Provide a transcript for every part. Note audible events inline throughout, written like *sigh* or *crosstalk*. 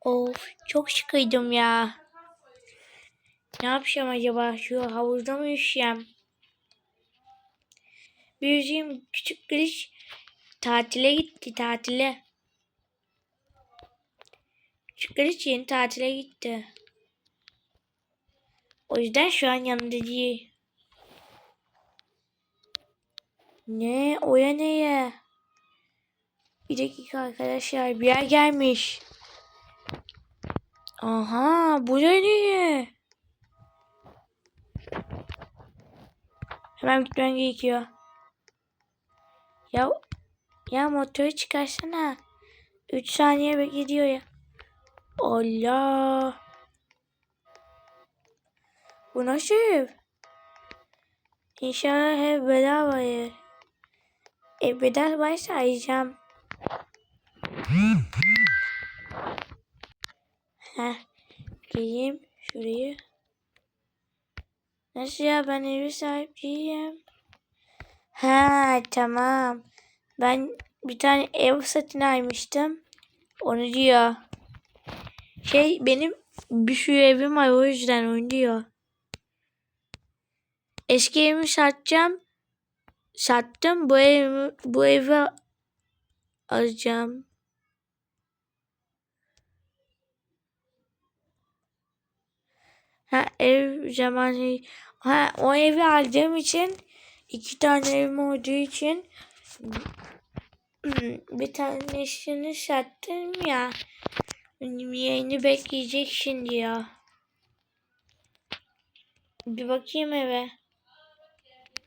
Of çok sıkıydım ya. Ne yapacağım acaba? Şu havuzda mı üşüyem? Yüzeyim küçük kız tatile gitti tatile. Küçük kız yeni tatile gitti. O yüzden şu an yanında değil. Ne? Oya neye? Bir dakika arkadaşlar bir yer gelmiş. Aha bu ne diye? Hemen gitmem gerekiyor. Ya ya motoru çıkarsana. 3 saniye bekliyor ya. Allah. Bu nasıl? İnşallah ev bedava ev. E bedavaysa arayacağım. *laughs* Heh. Geleyim şuraya. Nasıl ya ben evi sahip değilim. Ha tamam. Ben bir tane ev satın almıştım. Onu diyor. Şey benim bir sürü evim var o yüzden onu diyor. Eski evimi satacağım. Sattım bu evi bu evi alacağım. Ha ev zamanı ha o evi aldığım için iki tane evim olduğu için *clears throat* bir tanesini sattım ya. Yeni bekleyecek şimdi ya. Bir bakayım eve.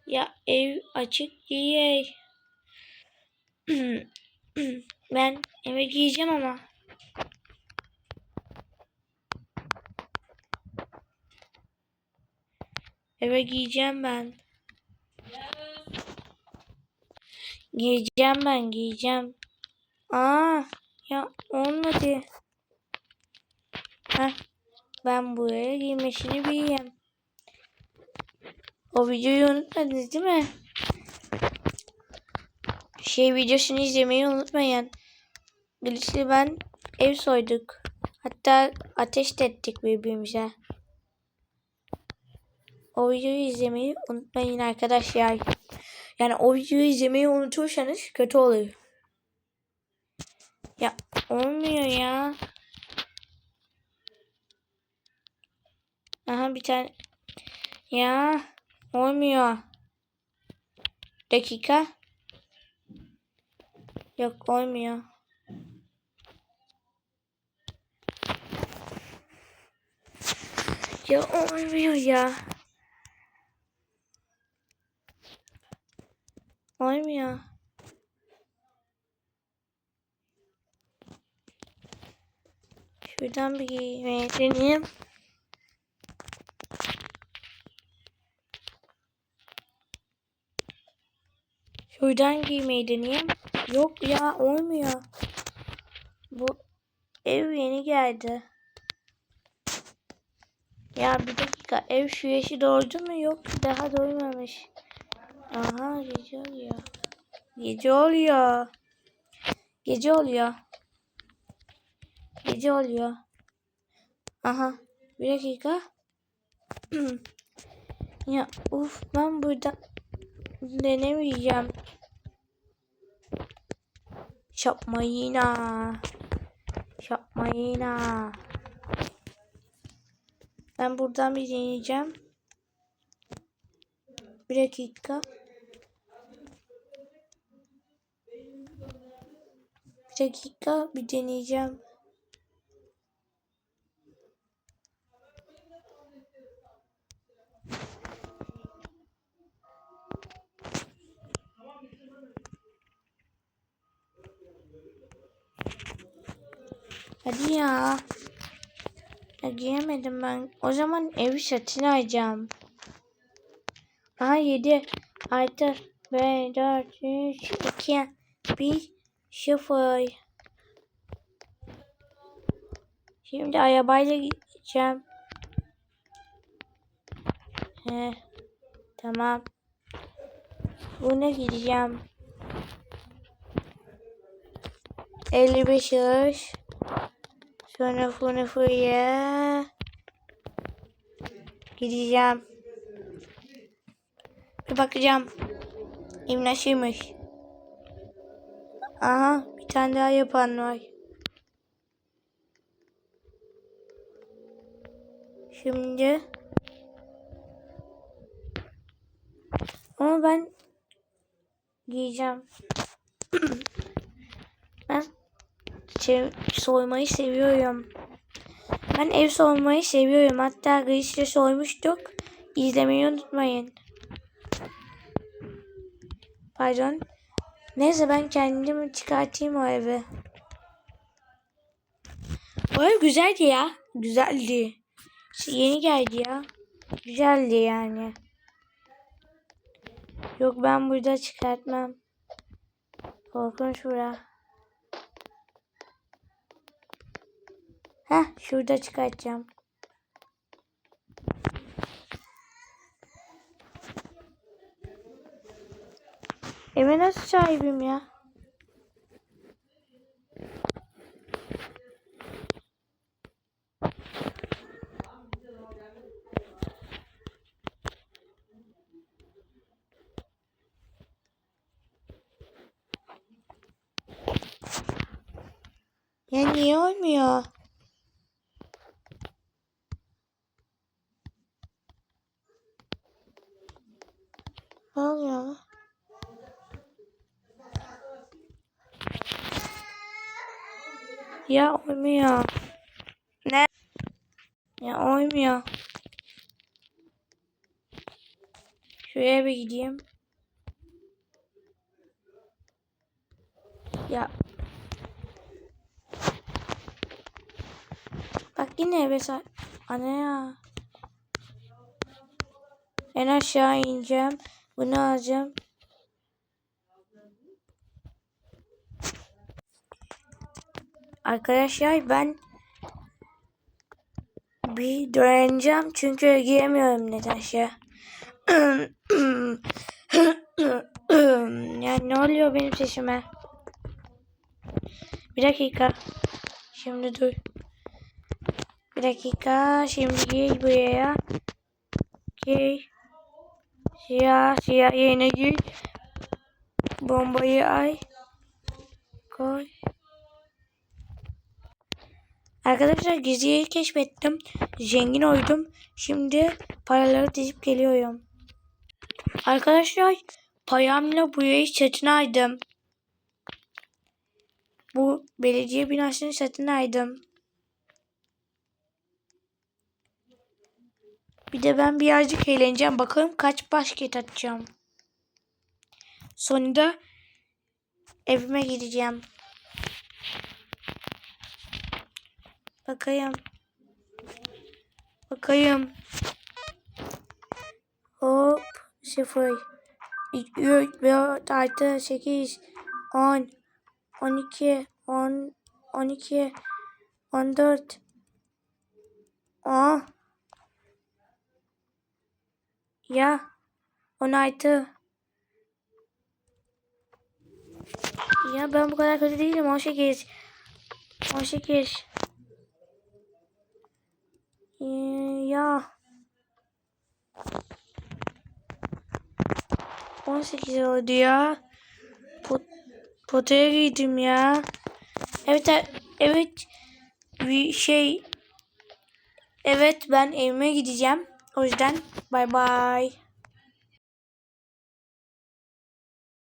Ya ev açık değil. *clears throat* ben eve giyeceğim ama. Eve giyeceğim ben. Giyeceğim ben giyeceğim. Aa ya olmadı. Heh, ben buraya giymesini bileyim. O videoyu unutmadınız değil mi? Şey videosunu izlemeyi unutmayın. Birisi ben ev soyduk. Hatta ateş de ettik birbirimize. O videoyu izlemeyi unutmayın arkadaşlar. Yani o videoyu izlemeyi unutursanız kötü oluyor. Ya olmuyor ya. Aha bir tane. Ya olmuyor. Dakika. Yok olmuyor. Ya olmuyor ya. Olmuyor. Şuradan bir giymeye deneyeyim. Şuradan giymeyi deneyeyim. Yok ya olmuyor. Bu ev yeni geldi. Ya bir dakika ev şu yaşı doğdu mu? Yok daha doymamış. Aha gece oluyor. Gece oluyor. Gece oluyor. Gece oluyor. Aha bir dakika. *clears throat* ya uf ben burada denemeyeceğim. Şapmayına. Şapmayına. Ben buradan bir deneyeceğim. Bir dakika. Bir dakika bir deneyeceğim. Hadi ya. Ya giyemedim ben. O zaman evi satın alacağım. Aha 7 artı 5 4 3 2 1 0 Şimdi arabayla gideceğim. He. Tamam. Buna gideceğim. 55 yaş. Sonra Funufu'ya gideceğim. Bir bakacağım. Ev nasılmış? Aha bir tane daha yapan var. Şimdi ama ben giyeceğim. *clears throat* ben şey, soymayı seviyorum. Ben ev soymayı seviyorum. Hatta Gris'le soymuştuk. İzlemeyi unutmayın. Pardon. Neyse ben kendimi çıkartayım o evi. O ev güzeldi ya. Güzeldi. Şey, Yeni geldi ya. Güzeldi yani. Yok ben burada çıkartmam. Korkunç bura. Heh şurada çıkartacağım. Eve nasıl sahibim ya? Ya niye olmuyor? Ne oluyor? Ya olmuyor. Ne? Ya olmuyor. Şuraya bir gideyim. Ya. Bak yine eve. Ana ya. En aşağı ineceğim. Bunu alacağım. Arkadaşlar ben bir döneceğim çünkü giremiyorum nedense. *clears throat* yani ne oluyor benim sesime? Bir dakika. Şimdi dur. Bir dakika. Şimdi gir buraya. Gir. Siyah siyah yerine gir. Bombayı ay. Koy. Arkadaşlar gizliyi keşfettim. Zengin oydum. Şimdi paraları dizip geliyorum. Arkadaşlar payamla bu yayı satın aldım. Bu belediye binasını satın aldım. Bir de ben birazcık eğleneceğim. Bakalım kaç basket atacağım. Sonunda evime gideceğim. Bakayım. Bakayım. Hop. Sıfır. 3, 4, 6, 8, 10, 12, 10, 12, 14. Aa. Ya. 16. Ya ben bu kadar kötü değilim. 18. 18. Ee, ya. 18 oldu ya. Pot, potaya giydim ya. Evet e- evet bir şey Evet ben evime gideceğim. O yüzden bay bay.